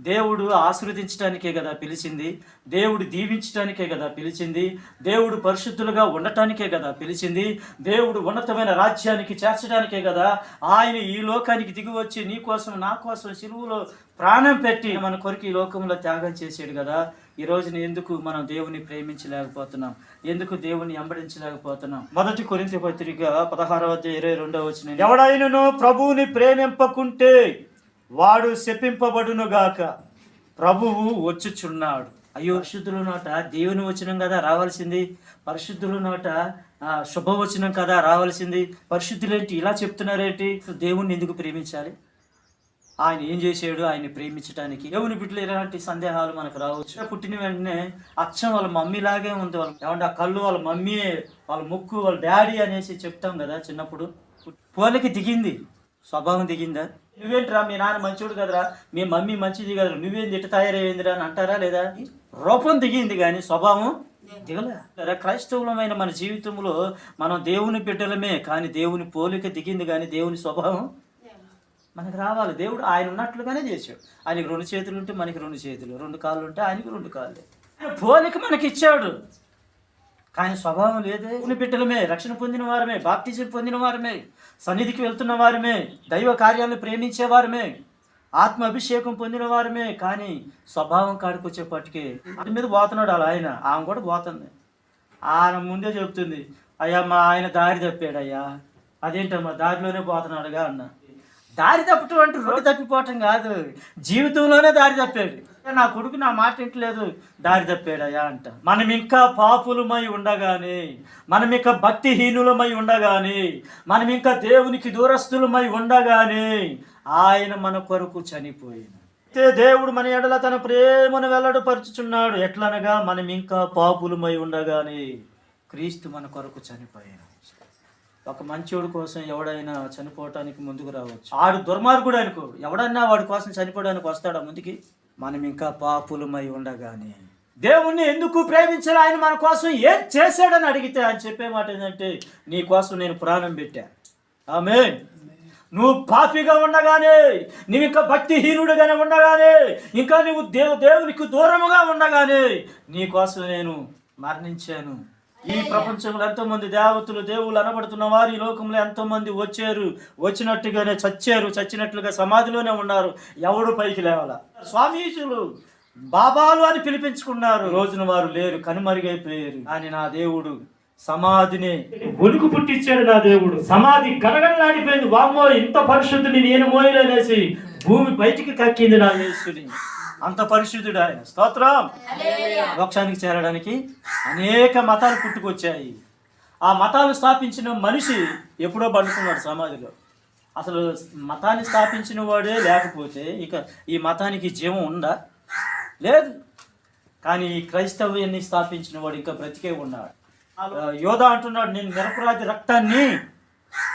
దేవుడు ఆశీర్వదించడానికే కదా పిలిచింది దేవుడు దీవించడానికే కదా పిలిచింది దేవుడు పరిశుద్ధులుగా ఉండటానికే కదా పిలిచింది దేవుడు ఉన్నతమైన రాజ్యానికి చేర్చడానికే కదా ఆయన ఈ లోకానికి దిగి వచ్చి నీ కోసం నా కోసం సిలువులో ప్రాణం పెట్టి మన కొరకు ఈ లోకంలో త్యాగం చేసాడు కదా. ఈ రోజున ఎందుకు మనం దేవుని ప్రేమించలేకపోతున్నాం? ఎందుకు దేవుని అంబడించలేకపోతున్నాం మొదటి కొరింత పత్రిక పదహారవ ఇరవై రెండవ వచ్చిన ఎవడైనను ప్రభువుని ప్రేమింపకుంటే వాడు శపింపబడునుగాక. ప్రభువు వచ్చుచున్నాడు. అయ్యో పరిశుద్ధుల నోట దేవుని వచనం కదా రావాల్సింది. పరిశుద్ధుల నోట శుభవచనం కదా రావాల్సింది. పరిశుద్ధులేంటి? ఇలా చెప్తున్నారేంటి? దేవుణ్ణి ఎందుకు ప్రేమించాలి? ఆయన ఏం చేశాడు? ఆయన్ని ప్రేమించడానికి దేవుని బిడ్డలు ఇలాంటి సందేహాలు మనకు రావచ్చు పుట్టిన వెంటనే అచ్చం వాళ్ళ మమ్మీ లాగే ఉంది వాళ్ళు ఏమంటే ఆ కళ్ళు వాళ్ళ మమ్మీ వాళ్ళ ముక్కు వాళ్ళ డాడీ అనేసి చెప్తాం కదా చిన్నప్పుడు. పోలికి దిగింది. స్వభావం దిగిందా? నువ్వేంట్రా? మీ నాన్న మంచివాడు కదరా? మీ మమ్మీ మంచిది కదరా? నువ్వేం ఇట్ట తయారైందిరా అని అంటారా లేదా? రూపం దిగింది కానీ స్వభావం దిగలే. క్రైస్తవులమైన మన జీవితంలో మనం దేవుని బిడ్డలమే కానీ దేవుని పోలిక దిగింది కానీ దేవుని స్వభావం మనకు రావాలి. దేవుడు ఆయన ఉన్నట్లుగానే చేశాడు. ఆయనకి రెండు చేతులు ఉంటే మనకి రెండు చేతులు రెండు కాళ్ళు ఉంటే ఆయనకి రెండు కాళ్ళు. పోలిక మనకి ఇచ్చాడు. కానీ స్వభావం లేదే. ఉని బిడ్డలమే రక్షణ పొందిన వారమే బాప్టిజం పొందిన వారమే సన్నిధికి వెళ్తున్న వారమే దైవ కార్యాలను ప్రేమించే వారమే ఆత్మ అభిషేకం పొందిన వారమే కానీ స్వభావం కాడికి అది మీద పోతున్నాడు అలా ఆయన. ఆమె కూడా పోతుంది. ఆయన ముందే చెబుతుంది అయ్యా మా ఆయన దారి తప్పాడు అయ్యా అదేంటమ్మా దారిలోనే పోతున్నాడుగా అన్న. దారి తప్పటం అంటే రోడ్డు తప్పిపోవటం కాదు. జీవితంలోనే దారి తప్పాడు. నా కొడుకు నా మాట ఇంటలేదు దారి తప్పాడయా అంట. మనం ఇంకా పాపులమై ఉండగానే మనం ఇంకా భక్తిహీనులమై ఉండగానే మనం ఇంకా దేవునికి దూరస్తులమై ఉండగానే ఆయన మన కొరకు చనిపోయింది అయితే దేవుడు మన ఎడల తన ప్రేమను వెల్లడపరుచుచున్నాడు. ఎట్లనగా మనం ఇంకా పాపులమై ఉండగానే క్రీస్తు మన కొరకు చనిపోయాడు ఒక మంచోడు కోసం ఎవడైనా చనిపోవటానికి ముందుకు రావచ్చు. ఆడు దుర్మార్గుడు అనుకో. ఎవడన్నా వాడి కోసం చనిపోవడానికి వస్తాడా ముందుకి? మనం ఇంకా పాపులమై ఉండగానే దేవుణ్ణి ఎందుకు ప్రేమించాలి? ఆయన మన కోసం ఏం చేశాడని అడిగితే ఆయన చెప్పే మాట ఏంటంటే నీ కోసం నేను ప్రాణం పెట్టా. ఆమె నువ్వు పాపిగా ఉండగానే నువ్వు ఇంకా భక్తిహీనుడుగానే ఉండగానే ఇంకా నువ్వు దేవు దేవునికి దూరముగా ఉండగానే నీ కోసం నేను మరణించాను. ఈ ప్రపంచంలో ఎంతో మంది దేవతలు దేవుళ్ళు అనబడుతున్న వారు ఈ లోకంలో ఎంతో మంది వచ్చారు వచ్చినట్టుగానే చచ్చారు చచ్చినట్లుగా సమాధిలోనే ఉన్నారు. ఎవడు పైకి లేవాల? స్వామీజులు బాబాలు అని పిలిపించుకున్నారు. రోజున వారు లేరు కనుమరుగైపోయారు. అని నా దేవుడు సమాధిని ఒలుకు పుట్టించాడు నా దేవుడు. సమాధి గడగడలాడిపోయింది వామ్మో ఇంత పరిశుద్ధిని నేను మోయలేనేసి భూమి బయటికి కక్కింది నా యేసుని. అంత పరిశుద్ధుడు ఆయన. స్తోత్రం. మోక్షానికి చేరడానికి అనేక మతాలు పుట్టుకొచ్చాయి. ఆ మతాలు స్థాపించిన మనిషి ఎప్పుడో పండుకున్నాడు సమాధిలో. అసలు మతాన్ని స్థాపించిన వాడే లేకపోతే ఇక ఈ మతానికి జీవం ఉందా? లేదు. కానీ ఈ క్రైస్తవ్యాన్ని స్థాపించిన వాడు ఇంకా బ్రతికే ఉన్నాడు. యోధ అంటున్నాడు నేను నిరపరాధి రక్తాన్ని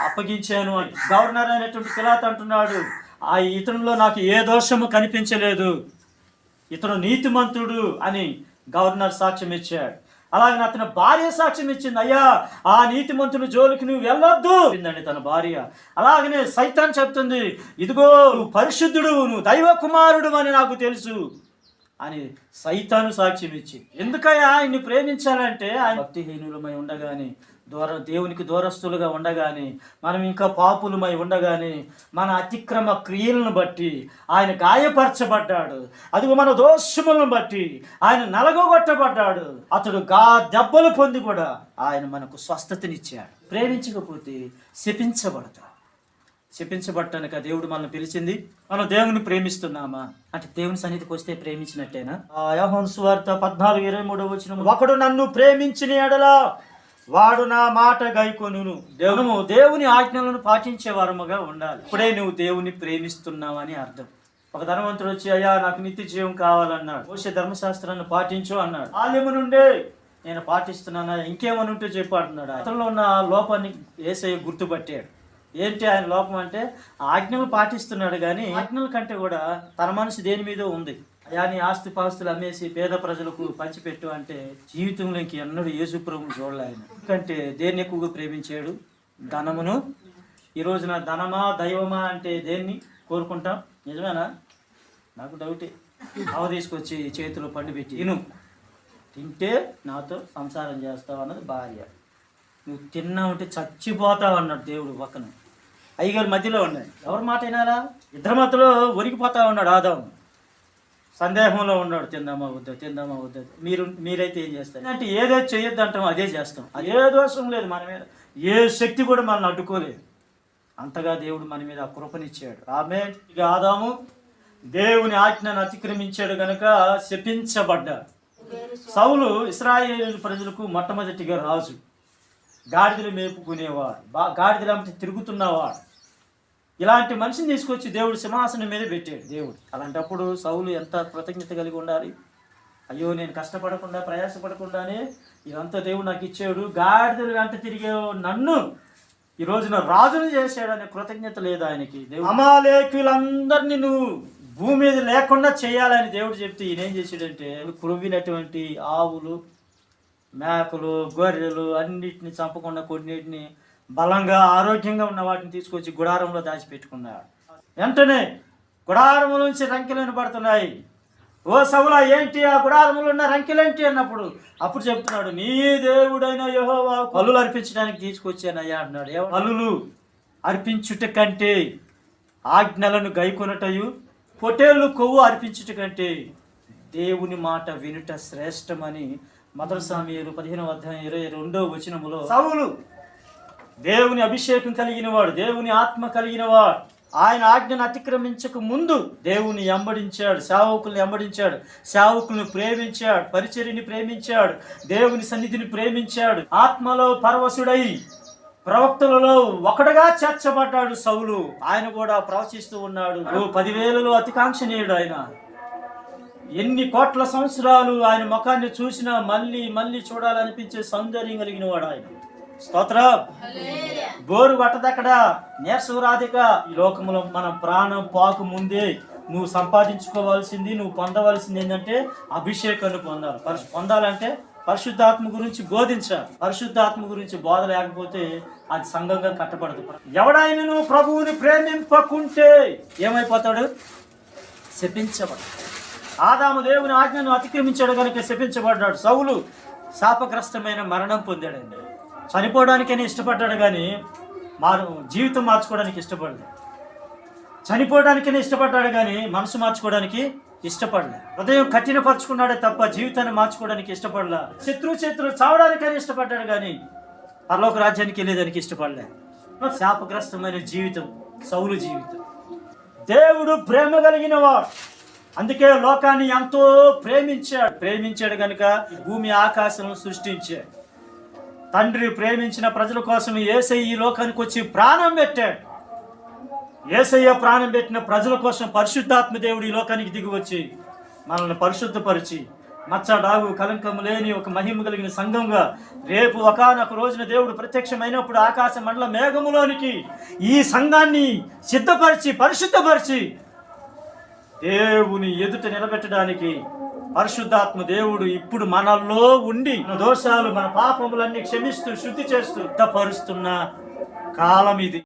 అప్పగించాను అని. గవర్నర్ అయినటువంటి పిలాత్ అంటున్నాడు ఆ ఇతనిలో నాకు ఏ దోషము కనిపించలేదు. ఇతను నీతిమంతుడు అని గవర్నర్ సాక్ష్యం ఇచ్చాడు అలాగే అతని భార్య సాక్ష్యం ఇచ్చింది అయ్యా ఆ నీతిమంతుని జోలికి నువ్వు వెళ్ళొద్దు అండి తన భార్య. అలాగనే సైతాన్ చెప్తుంది ఇదిగో నువ్వు పరిశుద్ధుడు నువ్వు దైవ కుమారుడు అని నాకు తెలుసు అని సైతాను సాక్ష్యం ఇచ్చి ఎందుకయ్యా ఆయన్ని ప్రేమించాలంటే ఆయన భక్తిహీనులమై ఉండగానే దూర దేవునికి దూరస్తులుగా ఉండగానే మనం ఇంకా పాపులమై ఉండగానే మన అతిక్రమ క్రియలను బట్టి ఆయన గాయపరచబడ్డాడు. అదిగో మన దోషములను బట్టి ఆయన నలగొట్టబడ్డాడు అతడు గా దెబ్బలు పొంది కూడా ఆయన మనకు స్వస్థతనిచ్చాడు. ప్రేమించకపోతే శపించబడతాడు. శపించబట్టానికి దేవుడు మనల్ని పిలిచింది మనం దేవుని ప్రేమిస్తున్నామా? అంటే దేవుని సన్నిధికి వస్తే ప్రేమించినట్టేనా? ఆ సువార్త పద్నాలుగు ఇరవై మూడో వచ్చిన ఒకడు నన్ను ప్రేమించిన ఎడలా వాడు నా మాట గైకొనును. దేవును దేవుని ఆజ్ఞలను పాటించే వారముగా ఉండాలి. ఇప్పుడే నువ్వు దేవుని ప్రేమిస్తున్నావని అర్థం. ఒక ధనవంతుడు వచ్చి అయ్యా నాకు నిత్య జీవం కావాలన్నాడు. మోసే ధర్మశాస్త్రాన్ని పాటించు అన్నాడు. ఆలయము నుండే. నేను పాటిస్తున్నానా? ఇంకేమని ఉంటే చెప్పు అంటున్నాడు. అతనిలో ఉన్న లోపాన్ని ఏసై గుర్తుపట్టాడు. ఏంటి ఆయన లోపం అంటే ఆజ్ఞలు పాటిస్తున్నాడు కానీ ఆజ్ఞల కంటే కూడా తన మనసు దేని మీద ఉంది? యాని ఆస్తి పాస్తులు అమ్మేసి పేద ప్రజలకు పంచిపెట్టు అంటే జీవితంలో ఇంక ఎన్నడూ యేసు ప్రభు చూడలే ఆయన. ఎందుకంటే దేన్ని ఎక్కువగా ప్రేమించాడు? ధనమును. ఈ రోజున ధనమా దైవమా అంటే దేన్ని కోరుకుంటాం? నిజమేనా? నాకు డౌటే. అవ తీసుకొచ్చి చేతిలో పండు పెట్టి ఇను తింటే నాతో సంసారం చేస్తావు అన్నది భార్య. నువ్వు తిన్నావంటే చచ్చిపోతావు అన్నాడు దేవుడు పక్కన. అయ్యగారు మధ్యలో ఉన్నాడు ఎవరి మాట వినాలా? ఇద్దరి మధ్యలో ఒరిగిపోతా ఉన్నాడు ఆదాము. సందేహంలో ఉన్నాడు తిందామా వద్దా తిందామా వద్దా. మీరు మీరైతే ఏం చేస్తారు? అంటే ఏదో చేయొద్దు అంటాం అదే చేస్తాం. అదే దోషం లేదు మన మీద. ఏ శక్తి కూడా మనల్ని అడ్డుకోలేదు. అంతగా దేవుడు మన మీద ఆ కృపనిచ్చాడు. ఆమె ఆదాము దేవుని ఆజ్ఞను అతిక్రమించాడు గనక శపించబడ్డాడు. సౌలు ఇస్రాయేల్ ప్రజలకు మొట్టమొదటిగా రాజు. గాడిదలు మేపుకునేవాడు. బా గాడిదలు అంటే తిరుగుతున్నవాడు. ఇలాంటి మనిషిని తీసుకొచ్చి దేవుడు సింహాసనం మీద పెట్టాడు. దేవుడు. అలాంటప్పుడు సౌలు ఎంత కృతజ్ఞత కలిగి ఉండాలి? అయ్యో నేను కష్టపడకుండా ప్రయాసపడకుండానే ఇదంతా దేవుడు నాకు ఇచ్చాడు. గాడిదలు వెంట తిరిగే నన్ను ఈ రోజున రాజును చేశాడనే కృతజ్ఞత లేదు ఆయనకి. దేవుడు అమాలేకులందరినీ నువ్వు భూమి మీద లేకుండా చేయాలని దేవుడు చెప్తే ఈయన ఏం చేశాడంటే కురువినటువంటి ఆవులు మేకలు గొర్రెలు అన్నిటిని చంపకుండా కొన్నిటిని బలంగా ఆరోగ్యంగా ఉన్న వాటిని తీసుకొచ్చి గుడారంలో దాచిపెట్టుకున్నాడు వెంటనే గుడారము నుంచి రంకెలు పడుతున్నాయి. ఓ సవుల ఏంటి ఆ గుడారములు ఉన్న రంకెలేంటి అన్నప్పుడు? అప్పుడు చెప్తున్నాడు నీ దేవుడైన యహోవా పళ్ళు అర్పించడానికి తీసుకొచ్చానయ్యా అన్నాడు పళ్ళు అర్పించుట కంటే ఆజ్ఞలను గైకొనటయు పొటేళ్ళు కొవ్వు అర్పించుట కంటే దేవుని మాట వినుట శ్రేష్టమని మొదటి స్వామి పదిహేనవ అధ్యాయం ఇరవై రెండో వచనములో సవులు దేవుని అభిషేకం కలిగిన వాడు దేవుని ఆత్మ కలిగిన వాడు. ఆయన ఆజ్ఞను అతిక్రమించక ముందు దేవుని ఎంబడించాడు సేవకుల్ని ఎంబడించాడు సేవకుల్ని ప్రేమించాడు పరిచర్ని ప్రేమించాడు దేవుని సన్నిధిని ప్రేమించాడు. ఆత్మలో పరవశుడై ప్రవక్తలలో ఒకడుగా చేర్చబడ్డాడు సౌలు. ఆయన కూడా ప్రవచిస్తూ ఉన్నాడు. పదివేలలో అతికాంక్షనీయుడు ఆయన. ఎన్ని కోట్ల సంవత్సరాలు ఆయన ముఖాన్ని చూసినా మళ్ళీ మళ్ళీ చూడాలనిపించే సౌందర్యం కలిగిన వాడు ఆయన. స్తోత్రం. గోరు పట్టదక్కడ నీరసం రాదిక ఈ లోకంలో మన ప్రాణం పాకు ముందే నువ్వు సంపాదించుకోవాల్సింది నువ్వు పొందవలసింది ఏంటంటే అభిషేకాన్ని పొందాలి. పరిశు పొందాలంటే పరిశుద్ధాత్మ గురించి బోధించాలి. పరిశుద్ధాత్మ గురించి బోధ లేకపోతే అది సంఘంగా కట్టబడదు. ఎవడైనను ప్రభువుని ప్రేమింపకుంటే ఏమైపోతాడు? శపించబడు ఆదాము దేవుని ఆజ్ఞను అతిక్రమించాడు కనుక శపించబడ్డాడు. సౌలు శాపగ్రస్తమైన మరణం పొందాడండి. చనిపోవడానికైనా ఇష్టపడ్డాడు కానీ మారు జీవితం మార్చుకోవడానికి ఇష్టపడలేదు చనిపోవడానికైనా ఇష్టపడ్డాడు కానీ మనసు మార్చుకోవడానికి ఇష్టపడలే. హృదయం కఠినపరుచుకున్నాడే తప్ప జీవితాన్ని మార్చుకోవడానికి ఇష్టపడలే. శత్రు శత్రు చావడానికైనా ఇష్టపడ్డాడు కానీ పరలోక రాజ్యానికి వెళ్ళేదానికి ఇష్టపడలే. శాపగ్రస్తమైన జీవితం సౌలు జీవితం. దేవుడు ప్రేమ కలిగిన వాడు అందుకే లోకాన్ని ఎంతో ప్రేమించాడు. ప్రేమించాడు కనుక భూమి ఆకాశం సృష్టించాడు. తండ్రి ప్రేమించిన ప్రజల కోసం ఏసై ఈ లోకానికి వచ్చి ప్రాణం పెట్టాడు. ఏసయ్య ప్రాణం పెట్టిన ప్రజల కోసం పరిశుద్ధాత్మ దేవుడు ఈ లోకానికి దిగివచ్చి మనల్ని పరిశుద్ధపరిచి మచ్చ డాగు కలంకం లేని ఒక మహిమ కలిగిన సంఘంగా రేపు ఒకనొక రోజున దేవుడు ప్రత్యక్షమైనప్పుడు ఆకాశ మండల మేఘములోనికి ఈ సంఘాన్ని సిద్ధపరిచి పరిశుద్ధపరిచి దేవుని ఎదుట నిలబెట్టడానికి పరిశుద్ధాత్మ దేవుడు ఇప్పుడు మనల్లో ఉండి మన దోషాలు మన పాపములన్నీ క్షమిస్తూ శుద్ధి చేస్తూ సిద్ధపరుస్తున్న కాలం ఇది.